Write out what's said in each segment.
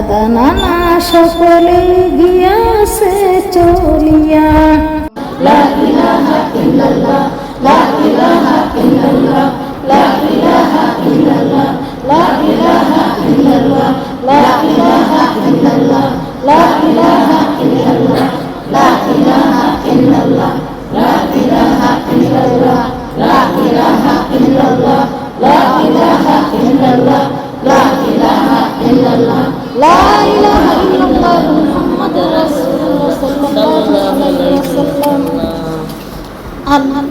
দাদা নানা সকলে গিয়াছে চলিয়া। লা Allah.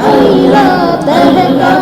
আল্লাহ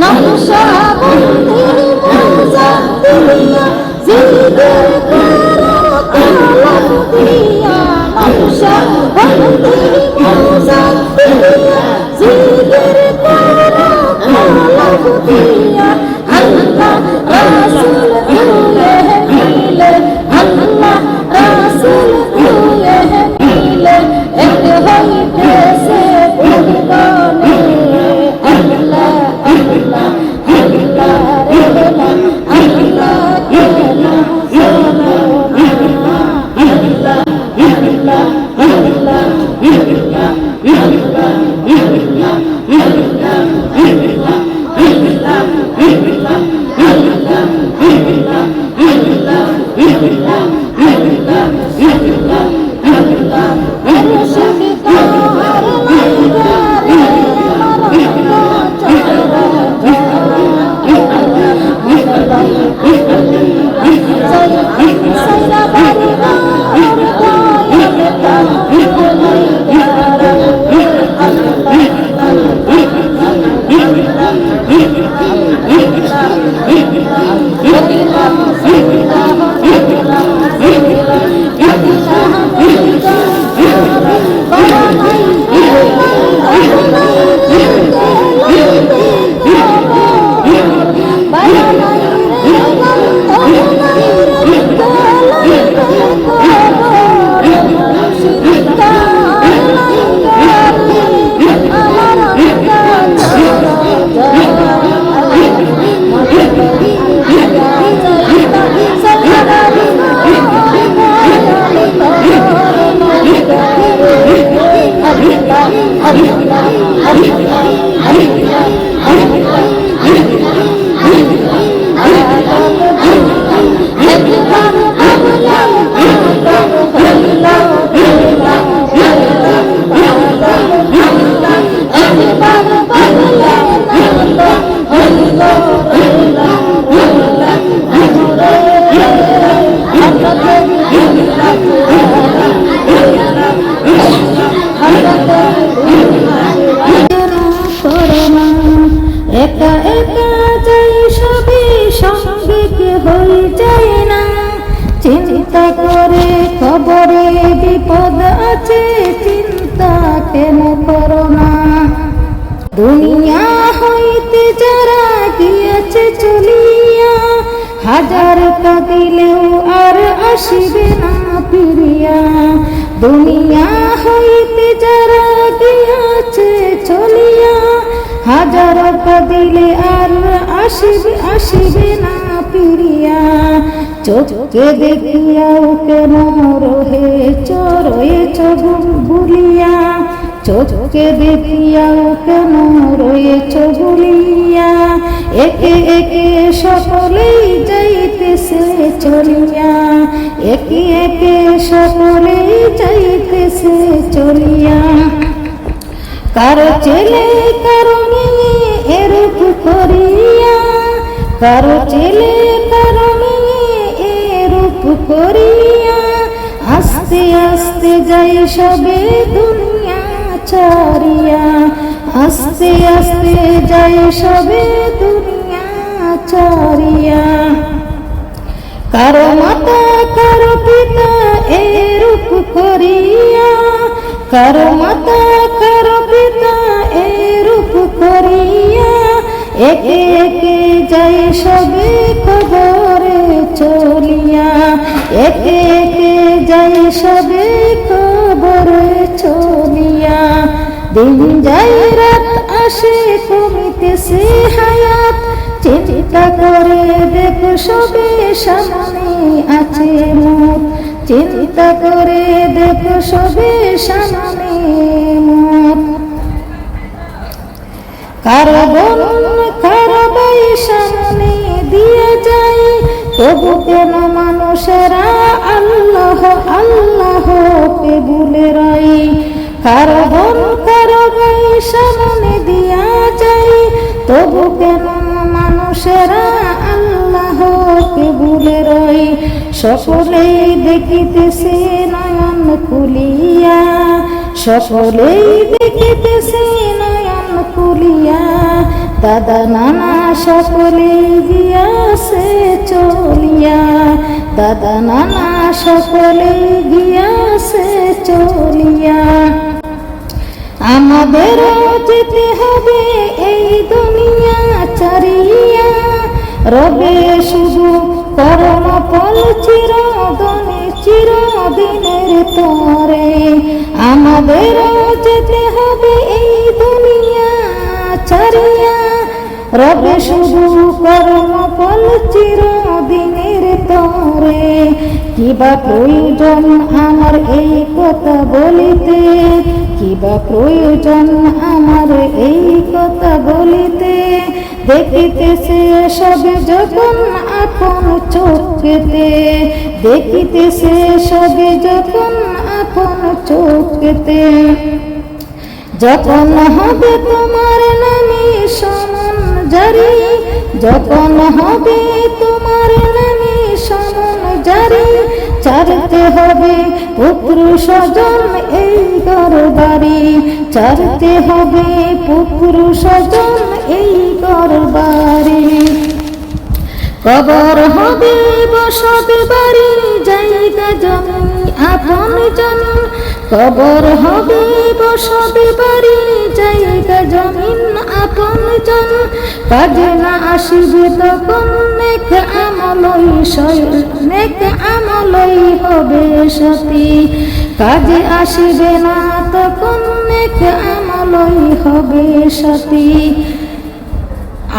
নকশবন্দি মোজা দিয়া জিগির আসিবে না ফিরিয়া। দুনিয়া হইতে যারা গিয়াছে চলিয়া, হাজার কাঁদিলে আর আসিবে আসিবে না ফিরিয়া। চোখকে দেখিয়াও কেন রহে চগুন ভুলিয়া চোখকে দেখিয়াও কেন রয়েছ ভুলিয়া একে একে সকলেই যাইতেছে চলিয়া, একে একে সকলেই যাইতেছে চলিয়া। কারও ছেলে কারও মেয়ে এরূপ করিয়া, কারও ছেলে কারও মেয়ে এরূপ করিয়া, আস্তে আস্তে যাই সবে দুনিয়া ছাড়িয়া, আস্তে আস্তে যাই সবে দুনিয়া ছাড়িয়া। কারও মাতা কারও পিতা এরূপ করিয়া কারও মাতা কারও পিতা এরূপ করিয়া, একে একে যাই সবে খবরে চলিয়া, একে একে যাই সবে খবরে চলিয়া। দিন যাই রাত আসে কমিতেছে হায়াত, চিন্তা করে দেখ সবে সামনে আছে মুখ চিন্তা করে দেখ সবে সামনে মুখ কারও বোন কারও ভাই সামনে দিয়ে যায় তবু কেন মানুষেরা আল্লাহ আল্লাহ কে ভুলে রয়? কারও বোন কারও ভাই সামনে দিয়া যায় তবু কেন মানুষেরা সকলেই দেখিতেছে নয়ন খুলিয়া সকলেই দেখিতেছে নয়ন দাদা নানা সকলে গিয়াছে চলিয়া, দাদা নানা সকলে গিয়াছে চলিয়া। আমাদের যেতে হবে এই দুনিয়া চারিয়া চিরদনে, চিরদিনের তরে আমাদের যেতে হবে এই দুনিয়া চারিয়া রবে শুধু করম পল চিরদিনের তরে কিবা প্রয়োজন আমার এই কথা বলিতে, কিবা প্রয়োজন আমার এই কথা বলিতে দেখিতেছে সবে যখন আপন চোখেতে দেখিতেছে সবে যখন আপন চোখেতে। যখন হবে তোমার নামে সমন জারি, যখন হবে তোমার নামে সমন জারি, চারতে হবে পুত্র স্বজন এই গরবারি চারতে হবে পুত্র কবর হবে, বসত বাড়ি, জায়গা জমি আপন জন কবর হবে, বসত বাড়ি, জায়গা জমিন আপন জন কাজে না আসিবে তখন নেক আমলই নেক আমলই হবে সতী। কাজে আসিবে না তখন নেক আমলই হবে সতী।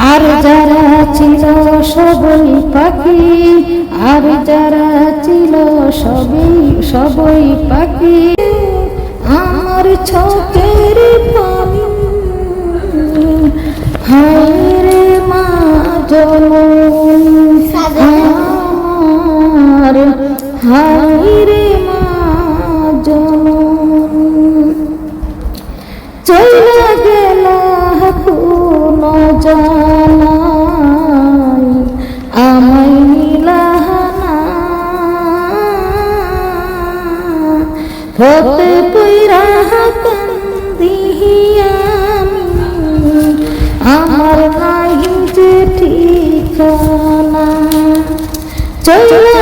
আর যারা ছিল সবই পাখি, আর যারা ছিল সবই সবই পাখি। আমার পানি, হায় মা জননী আমার হায় রে মা জননী চলে গেল জানাই আমায় নিলাহানা। হতে পইরা কান্দিয়া আমার নাই যে ঠিকানা। চলে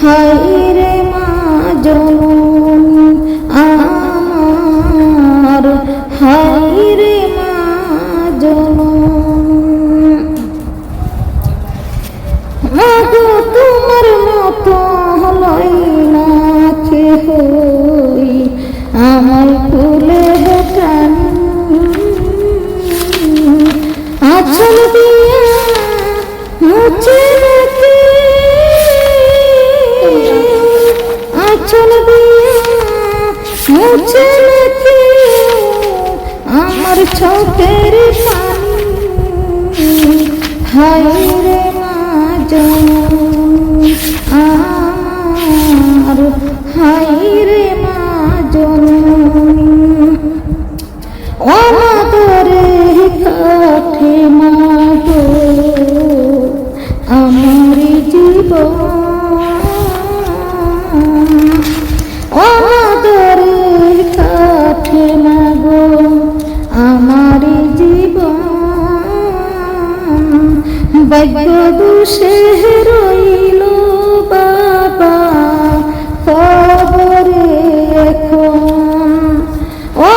হায় রে মা জননী, আমার হায় রে মা জননী। তোমার মতো হলই না হই, আমার কুলে হেটান আচল দিয়া মুছে আমার চোখের পানি? হায় রে মা আমার হায় রে মা অনাদরে কাঠে মাগো আমার জীবন ভাগ্য দোষে রইল।